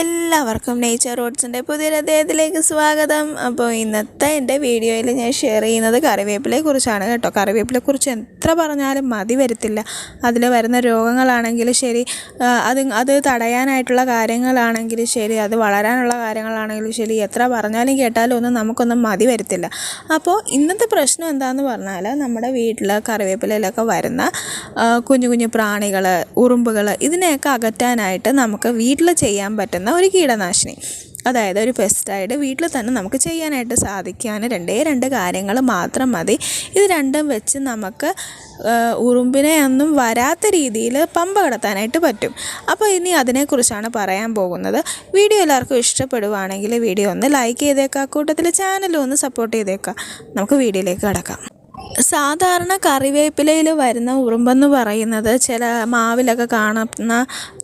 എല്ലാവർക്കും നേച്ചർ റോഡ്സിന്റെ പുതിയൊരു അദ്ദേഹത്തിലേക്ക് സ്വാഗതം. അപ്പോൾ ഇന്നത്തെ എന്റെ വീഡിയോയിൽ ഞാൻ ഷെയർ ചെയ്യുന്നത് കറിവേപ്പിലെ കുറിച്ചാണ് കേട്ടോ. കറിവേപ്പിലയെക്കുറിച്ച് എത്ര പറഞ്ഞാലും മതി വരത്തില്ല. അതിൽ വരുന്ന രോഗങ്ങളാണെങ്കിൽ ശരി അത് അത് തടയാനായിട്ടുള്ള കാര്യങ്ങളാണെങ്കിലും ശരി അത് വളരാനുള്ള കാര്യങ്ങളാണെങ്കിലും ശരി എത്ര പറഞ്ഞാലും കേട്ടാലും ഒന്നും നമുക്കൊന്നും മതി വരത്തില്ല. അപ്പോൾ ഇന്നത്തെ പ്രശ്നം എന്താണെന്ന് പറഞ്ഞാൽ നമ്മുടെ വീട്ടിൽ കറിവേപ്പിലയിലൊക്കെ വരുന്ന കുഞ്ഞു കുഞ്ഞു പ്രാണികൾ ഉറുമ്പുകൾ ഇതിനെയൊക്കെ അകറ്റാനായിട്ട് നമുക്ക് വീട്ടിൽ ചെയ്യാൻ പറ്റുന്ന ഒരു കീടനാശിനി. അതായത് ഒരു പെസ്റ്റായിട്ട് വീട്ടിൽ തന്നെ നമുക്ക് ചെയ്യാനായിട്ട് സാധിക്കാൻ രണ്ടേ രണ്ട് കാര്യങ്ങൾ മാത്രം മതി. ഇത് രണ്ടും വെച്ച് നമുക്ക് ഉറുമ്പിനെ ഒന്നും വരാത്ത രീതിയിൽ പമ്പ കടത്താനായിട്ട് പറ്റും. അപ്പോൾ ഇനി അതിനെക്കുറിച്ചാണ് പറയാൻ പോകുന്നത്. വീഡിയോ എല്ലാവർക്കും ഇഷ്ടപ്പെടുവാണെങ്കിൽ വീഡിയോ ഒന്ന് ലൈക്ക് ചെയ്തേക്കാം കൂട്ടത്തിൽ ചാനലും ഒന്ന് സപ്പോർട്ട് ചെയ്തേക്കാം. നമുക്ക് വീഡിയോയിലേക്ക് കടക്കാം. സാധാരണ കറിവേപ്പിലയിൽ വരുന്ന ഉറുമ്പെന്ന് പറയുന്നത് ചില മാവിലൊക്കെ കാണുന്ന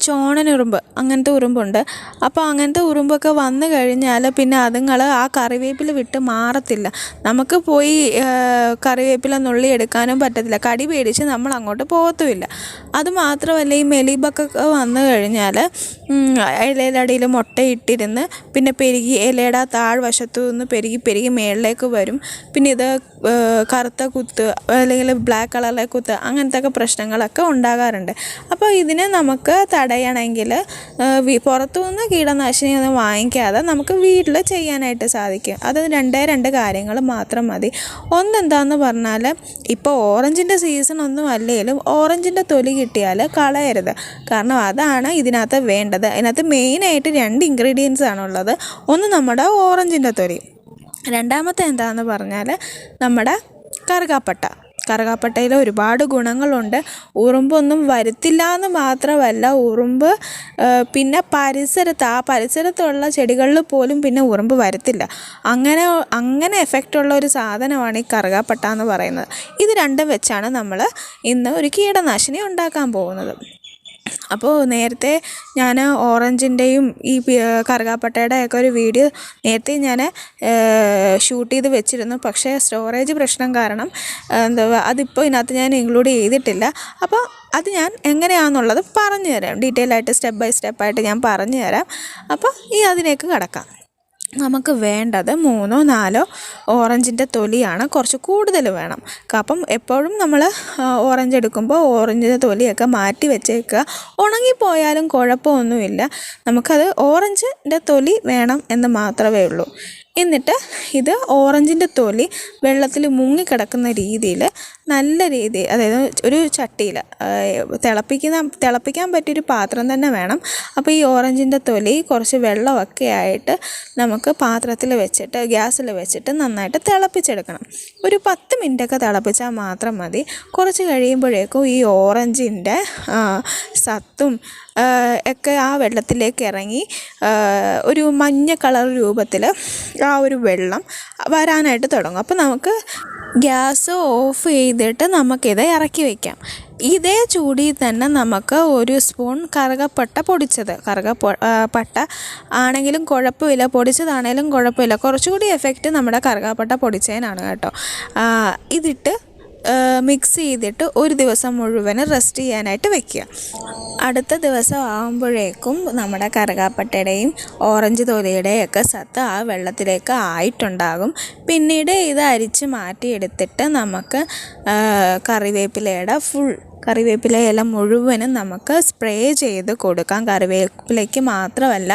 ചോണനുറുമ്പ് അങ്ങനത്തെ ഉറുമ്പുണ്ട്. അപ്പോൾ അങ്ങനത്തെ ഉറുമ്പൊക്കെ വന്നു കഴിഞ്ഞാൽ പിന്നെ അതുങ്ങൾ ആ കറിവേപ്പില വിട്ട് മാറത്തില്ല. നമുക്ക് പോയി കറിവേപ്പില നുള്ളി എടുക്കാനും പറ്റത്തില്ല. കടി പേടിച്ച് നമ്മൾ അങ്ങോട്ട് പോകത്തുമില്ല അതുമാത്രമല്ല ഈ മെലിബക്കൊക്കെ വന്നു കഴിഞ്ഞാൽ ഇലയുടെ അടിയിൽ മുട്ടയിട്ടിരുന്ന് പിന്നെ പെരുകി ഇലയുടെ താഴ്വശത്തു നിന്ന് പെരുകി പെരുകി മേളിലേക്ക് വരും. പിന്നെ ഇത് കറുത്ത കുത്ത് അല്ലെങ്കിൽ ബ്ലാക്ക് കളറിലെ കുത്ത് അങ്ങനത്തെ പ്രശ്നങ്ങളൊക്കെ ഉണ്ടാകാറുണ്ട്. അപ്പോൾ ഇതിനെ നമുക്ക് തടയണമെങ്കിൽ പുറത്തുനിന്ന് കീടനാശിനി ഒന്നും വാങ്ങിക്കാതെ നമുക്ക് വീട്ടിൽ ചെയ്യാനായിട്ട് സാധിക്കും. അത് രണ്ടേ രണ്ട് കാര്യങ്ങൾ മാത്രം മതി. ഒന്നെന്താന്ന് പറഞ്ഞാൽ ഇപ്പോൾ ഓറഞ്ചിന്റെ സീസൺ ഒന്നും അല്ലെങ്കിലും ഓറഞ്ചിന്റെ തൊലി കിട്ടിയാൽ കളയരുത്. കാരണം അതാണ് ഇതിനകത്ത് വേണ്ടത്. അതിനകത്ത് മെയിനായിട്ട് രണ്ട് ഇൻഗ്രീഡിയൻസ് ആണുള്ളത് ഒന്ന് നമ്മുടെ ഓറഞ്ചിന്റെ തൊലി. രണ്ടാമത്തെ എന്താണെന്ന് പറഞ്ഞാൽ നമ്മുടെ കറുകാപ്പട്ട. കറുകാപ്പട്ടയിൽ ഒരുപാട് ഗുണങ്ങളുണ്ട്. ഉറുമ്പൊന്നും വരുത്തില്ല എന്ന് മാത്രമല്ല ഉറുമ്പ് പിന്നെ പരിസരത്ത് ആ പരിസരത്തുള്ള ചെടികളിൽ പോലും പിന്നെ ഉറുമ്പ് വരത്തില്ല. അങ്ങനെ അങ്ങനെ എഫക്റ്റ് ഉള്ള ഒരു സാധനമാണ് ഈ കറുകാപ്പട്ട എന്ന് പറയുന്നത്. ഇത് രണ്ടും വെച്ചാണ് നമ്മൾ ഇന്ന് ഒരു കീടനാശിനി ഉണ്ടാക്കാൻ പോകുന്നത്. അപ്പോൾ നേരത്തെ ഞാൻ ഓറഞ്ചിന്റെയും ഈ കറുകാപ്പട്ടയുടെ ഒക്കെ ഒരു വീഡിയോ നേരത്തെ ഞാൻ ഷൂട്ട് ചെയ്ത് വെച്ചിരുന്നു. പക്ഷേ സ്റ്റോറേജ് പ്രശ്നം കാരണം എന്താ അതിപ്പോൾ ഇതിനകത്ത് ഞാൻ ഇൻക്ലൂഡ് ചെയ്തിട്ടില്ല. അപ്പോൾ അത് ഞാൻ എങ്ങനെയാണെന്നുള്ളത് പറഞ്ഞു തരാം ഡീറ്റെയിൽ ആയിട്ട് സ്റ്റെപ്പ് ബൈ സ്റ്റെപ്പായിട്ട് ഞാൻ പറഞ്ഞു തരാം അപ്പോൾ ഈ അതിലേക്ക് കടക്കാം. നമുക്ക് വേണ്ടത് മൂന്നോ നാലോ ഓറഞ്ചിന്റെ തൊലിയാണ് കുറച്ച് കൂടുതൽ വേണം. അപ്പം എപ്പോഴും നമ്മൾ ഓറഞ്ച് എടുക്കുമ്പോൾ ഓറഞ്ചിന്റെ തൊലിയൊക്കെ മാറ്റി വെച്ചേക്കുക. ഉണങ്ങിപ്പോയാലും കുഴപ്പമൊന്നുമില്ല. നമുക്കത് ഓറഞ്ചിന്റെ തൊലി വേണം എന്ന് മാത്രമേ ഉള്ളൂ. എന്നിട്ട് ഇത് ഓറഞ്ചിന്റെ തൊലി വെള്ളത്തിൽ മുങ്ങിക്കിടക്കുന്ന രീതിയിൽ നല്ല രീതി അതായത് ഒരു ചട്ടിയിൽ തിളപ്പിക്കുന്ന തിളപ്പിക്കാൻ പറ്റിയൊരു പാത്രം തന്നെ വേണം. അപ്പോൾ ഈ ഓറഞ്ചിന്റെ തൊലി കുറച്ച് വെള്ളമൊക്കെ ആയിട്ട് നമുക്ക് പാത്രത്തിൽ വെച്ചിട്ട് ഗ്യാസിൽ വെച്ചിട്ട് നന്നായിട്ട് തിളപ്പിച്ചെടുക്കണം. ഒരു പത്ത് മിനിറ്റൊക്കെ തിളപ്പിച്ചാൽ മാത്രം മതി. കുറച്ച് കഴിയുമ്പോഴേക്കും ഈ ഓറഞ്ചിന്റെ സത്തും ഒക്കെ ആ വെള്ളത്തിലേക്ക് ഇറങ്ങി ഒരു മഞ്ഞ കളർ രൂപത്തിൽ ആ ഒരു വെള്ളം വരാനായിട്ട് തുടങ്ങും. അപ്പോൾ നമുക്ക് ഗ്യാസ് ഓഫ് ചെയ്തിട്ട് നമുക്കിത് ഇറക്കി വയ്ക്കാം ഇതേ ചൂടിൽ തന്നെ നമുക്ക് ഒരു സ്പൂൺ കറുകപ്പട്ട പൊടിച്ചത്. കറുക പട്ട ആണെങ്കിലും കുഴപ്പമില്ല. പൊടിച്ചതാണെങ്കിലും കുഴപ്പമില്ല. കുറച്ചുകൂടി എഫക്റ്റ് നമ്മുടെ കറുകപ്പട്ട പൊടിച്ചതിനാണ് കേട്ടോ. ഇതിട്ട് മിക്സ് ചെയ്തിട്ട് ഒരു ദിവസം മുഴുവൻ റെസ്റ്റ് ചെയ്യാനായിട്ട് വെക്കുക. അടുത്ത ദിവസം ആകുമ്പോഴേക്കും നമ്മുടെ കറുകാപ്പട്ടയുടെയും ഓറഞ്ച് തൊലിയുടെയും സത്ത് ആ വെള്ളത്തിലേക്ക് ആയിട്ടുണ്ടാകും. പിന്നീട് ഇത് അരിച്ച് മാറ്റിയെടുത്തിട്ട് നമുക്ക് കറിവേപ്പിലയുടെ ഫുൾ കറിവേപ്പില ഇല മുഴുവനും നമുക്ക് സ്പ്രേ ചെയ്ത് കൊടുക്കാം. കറിവേപ്പിലയ്ക്ക് മാത്രമല്ല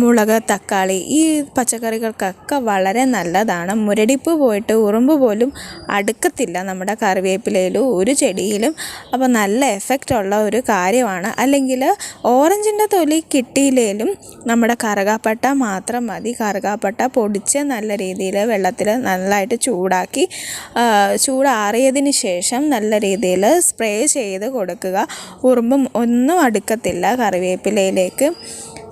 മുളക് തക്കാളി ഈ പച്ചക്കറികൾക്കൊക്കെ വളരെ നല്ലതാണ്. മുരടിപ്പ് പോയിട്ട് ഉറുമ്പ് പോലും അടുക്കത്തില്ല നമ്മുടെ കറിവേപ്പിലയിലും ഒരു ചെടിയിലും. അപ്പോൾ നല്ല എഫക്റ്റ് ഉള്ള ഒരു കാര്യമാണ്. അല്ലെങ്കിൽ ഓറഞ്ചിന്റെ തൊലി കിട്ടിയില്ലെങ്കിലും നമ്മുടെ കറുകാപ്പട്ട മാത്രം മതി. കറുകാപ്പട്ട പൊടിച്ച് നല്ല രീതിയിൽ വെള്ളത്തിൽ നല്ലതായിട്ട് ചൂടാക്കി ചൂടാറിയതിന് ശേഷം നല്ല രീതിയിൽ സ്പ്രേ ചെയ്ത് കൊടുക്കുക. ഉറുമ്പും ഒന്നും അടുക്കത്തില്ല കറിവേപ്പിലയിലേക്ക്.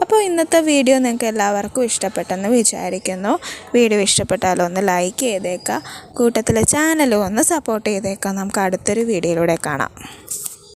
അപ്പോൾ ഇന്നത്തെ വീഡിയോ നിങ്ങൾക്ക് എല്ലാവർക്കും ഇഷ്ടപ്പെട്ടെന്ന് വിചാരിക്കുന്നു. വീഡിയോ ഇഷ്ടപ്പെട്ടാൽ ഒന്ന് ലൈക്ക് ചെയ്തേക്കുക. കൂട്ടത്തിലെ ചാനലും ഒന്ന് സപ്പോർട്ട് ചെയ്തേക്കാം നമുക്ക് അടുത്തൊരു വീഡിയോയിലൂടെ കാണാം.